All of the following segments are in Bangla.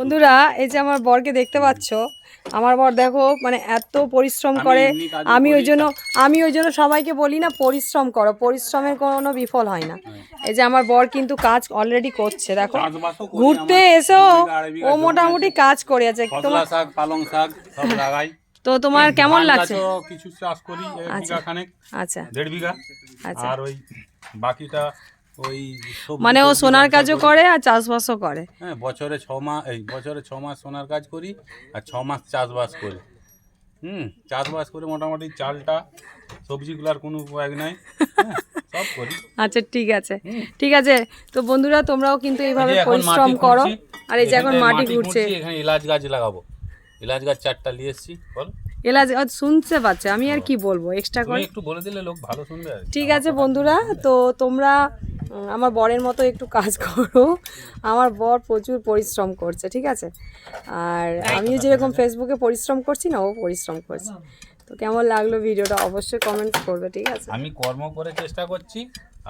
বন্ধুরা এই যে আমার বরকে দেখতে পাচ্ছ আমার বর দেখো মানে এত পরিশ্রম করে আমি ওই জন্য আমি ওই জন্য সবাইকে বলি না পরিশ্রম করো। পরিশ্রমের কোনো বিফল হয় না। এই যে আমার বর কিন্তু কাজ অলরেডি করছে দেখো। ঘুরতে এসেও বিঘা ও মোটামুটি কাজ করে আছে। তোমার শাক পালং শাক সব লাগাই। তো তোমার কেমন লাগছে? কিছু চাষ করি আচ্ছা। আচ্ছা। দেড় বিঘা। আচ্ছা। আর ওই বাকিটা ওই মানে ও সোনার কাজও করে। আর চাষবাসও করে। হ্যাঁ বছরে ছ মাস এই বছরে ছ মাস সোনার কাজ করি আর ছ মাস চাষবাস করি। হুম চাষবাস করে মোটামুটি চালটা সবজিগুলার কোনো উপায় নাই। হ্যাঁ, সব করি। আচ্ছা ঠিক আছে। ঠিক আছে তো বন্ধুরা তোমরাও কিন্তু এইভাবে এই পরিশ্রম করো। আর এই যে এখন মাটি ঘুরছে। এখানে এলাচ গাছ লাগাবো। এলাচ গাছ চারটা নিয়ে এসছি বল। এলাচ শুনতে পাচ্ছে আমি আর কি বলব? এক্সট্রা করে? একটু বলে দিলে লোক ভালো শুনবে ঠিক আছে বন্ধুরা তো তোমরা আমার বরের মতো একটু কাজ করো। আমার বর প্রচুর পরিশ্রম করছে ঠিক আছে? আর আমিও যেরকম ফেসবুকে পরিশ্রম করছি না ও পরিশ্রম করছে। তো কেমন লাগল ভিডিওটা অবশ্যই কমেন্ট করবে ঠিক আছে? আমি কর্ম করে চেষ্টা করছি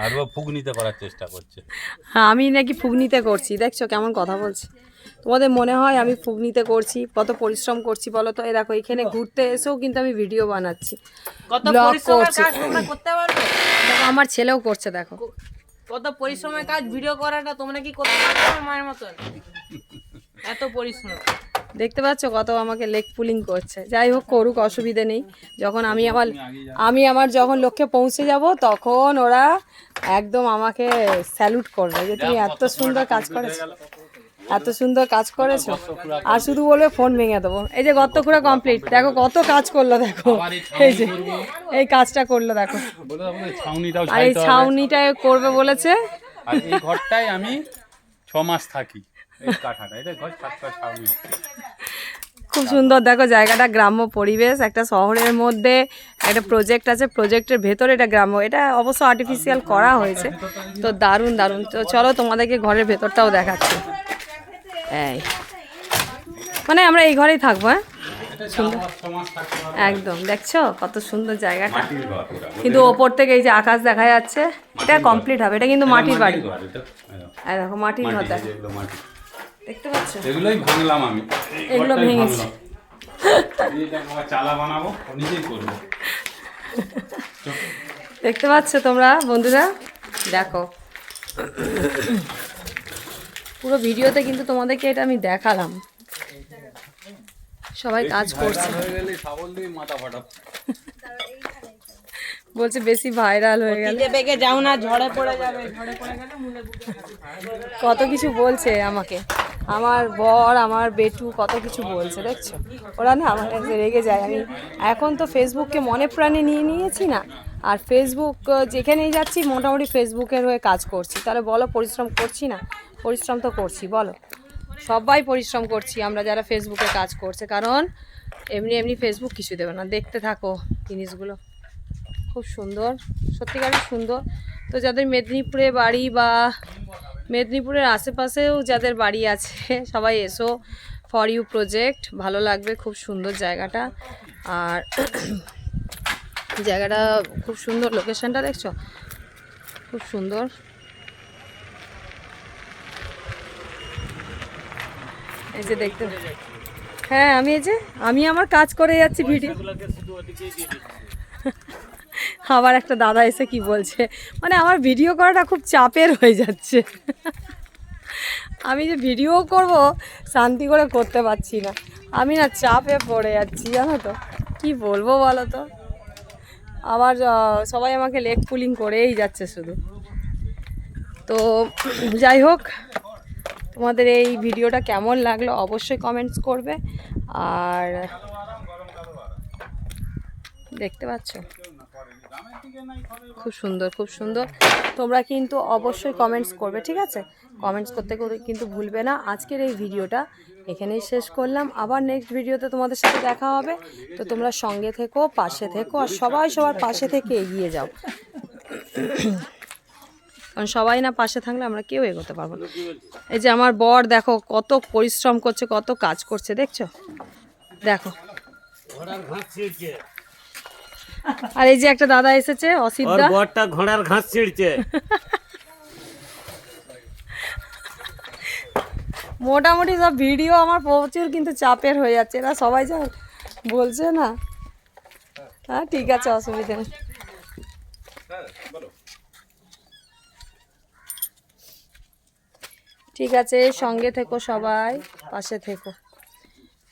আর ও ফুগনিতে করার চেষ্টা করছে। হ্যাঁ আমি নাকি ফুগনিতে করছি দেখছ কেমন কথা বলছি। তোমাদের মনে হয় আমি ফুগনিতে করছি কত পরিশ্রম করছি বলো তো? এ দেখো এখানে ঘুরতে এসেও কিন্তু আমি ভিডিও বানাচ্ছি। কত Vlog করছি। করতে পারবে? দেখো আমার ছেলেও করছে দেখো। কত পরিশ্রমের কাজ ভিডিও করাটা তোমরা কি করতে পারো মায়ের মতন? এত পরিশ্রম। দেখতে পাচ্ছ কত আমাকে লেগ পুলিং করছে। যাই হোক করুক অসুবিধে নেই। যখন আমি আমার আমি আমার যখন লক্ষ্যে পৌঁছে যাব তখন ওরা একদম আমাকে স্যালুট করবে যে তুমি এত সুন্দর কাজ করেছ। এত সুন্দর কাজ করেছ? আর শুধু বলবে ফোন ভেঙে দেবো। এই যে গর্ত খুঁড়া কমপ্লিট দেখো কত কাজ করল দেখো। এই যে এই কাজটা করল দেখো। আর এই ছাউনিটা করবে বলেছে। এই ঘরটায় আমি ছ মাস থাকি। খুব সুন্দর দেখো জায়গাটা গ্রাম্য পরিবেশ একটা শহরের মধ্যে একটা প্রজেক্ট আছে প্রজেক্টের ভেতরে এটা গ্রাম্য। এটা অবশ্য আর্টিফিশিয়াল করা হয়েছে। তো দারুণ দারুণ। তো চলো তোমাদেরকে ঘরের ভেতরটাও দেখাচ্ছি। এই। মানে আমরা এই ঘরেই থাকব হ্যাঁ? একদম দেখছ কত সুন্দর জায়গাটা। কিন্তু ওপর থেকে এই যে আকাশ দেখা যাচ্ছে এটা কমপ্লিট হবে এটা কিন্তু মাটির বাড়ি। দেখো মাটির ঘর। দেখতে পাচ্ছ? এগুলোই ভাঙলাম আমি। এগুলো ভেঙেছি। ভাঙলাম। এইটা আমার চালা বানাবো নিজেই করব। দেখতে পাচ্ছ তোমরা বন্ধুরা? দেখো। পুরো ভিডিওতে কিন্তু তোমাদেরকে এটা আমি দেখালাম। সবাই কাজ করছে। বলছে বেশি ভাইরাল হয়ে গেল। যাও না ঝড়ে পড়ে যাবে ঝড়ে পড়ে গেলে কত কিছু বলছে আমাকে। আমার বর আমার বেটু কত কিছু বলছে দেখছ? ওরা না আমার কাছে রেগে যায়। আমি এখন তো ফেসবুককে মনে প্রাণে নিয়ে নিয়েছি না। আর ফেসবুক যেখানেই যাচ্ছি মোটামুটি ফেসবুকের হয়ে কাজ করছি। তাহলে বলো পরিশ্রম করছি না? পরিশ্রম তো করছি বলো। সবাই পরিশ্রম করছি আমরা যারা ফেসবুকে কাজ করছে। কারণ এমনি এমনি ফেসবুক কিছু দেবে না। দেখতে থাকো জিনিসগুলো। খুব সুন্দর সত্যিকারই সুন্দর। তো যাদের মেদিনীপুরে বাড়ি বা মেদিনীপুরের আশেপাশেও যাদের বাড়ি আছে সবাই এসো ফর ইউ প্রজেক্ট। ভালো লাগবে খুব সুন্দর জায়গাটা। আর জায়গাটা খুব সুন্দর লোকেশনটা দেখছ? খুব সুন্দর। এই যে দেখতে হ্যাঁ আমি এই যে আমি আমার কাজ করে যাচ্ছি ভিডিও। আবার একটা দাদা এসে কি বলছে? মানে আমার ভিডিও করাটা খুব চাপের হয়ে যাচ্ছে। আমি যে ভিডিও করব, শান্তি করে করতে পারছি না। আমি না চাপে পড়ে যাচ্ছি, জানো তো। কী বলব বলো তো? আবার সবাই আমাকে লেগ পুলিং করেই যাচ্ছে শুধু। তো যাই হোক, তোমাদের এই ভিডিওটা কেমন লাগল অবশ্যই কমেন্টস করবে। আর দেখতে পাচ্ছ? খুব সুন্দর খুব সুন্দর। তোমরা কিন্তু অবশ্যই কমেন্টস করবে, ঠিক আছে? কমেন্টস করতে করে কিন্তু ভুলবে না। আজকের এই ভিডিওটা এখানেই শেষ করলাম। আবার নেক্সট ভিডিওতে তোমাদের সাথে দেখা হবে। তো তোমরা সঙ্গে থেকো, পাশে থেকো, আর সবাই সবার পাশে থেকে এগিয়ে যাও। কারণ সবাই না পাশে থাকলে আমরা কেউ এগোতে পারব না। এই যে আমার বর, দেখো কত পরিশ্রম করছে, কত কাজ করছে, দেখছ? দেখো। আর এই যে একটা দাদা এসেছে অসিদ্ধা বরটা ঘোড়ার ঘাস ছিঁড়ছে। মোটামুটি সব ভিডিও আমার প্রচুর কিন্তু চাপের হয়ে যাচ্ছে। এরা সবাই যা বলছে না। হ্যাঁ ঠিক আছে অসুবিধা নেই। ঠিক আছে সঙ্গে থেকো সবাই পাশে থেকো।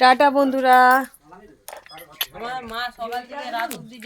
টাটা বন্ধুরা। અમારમાં સવાલ રાત સુધી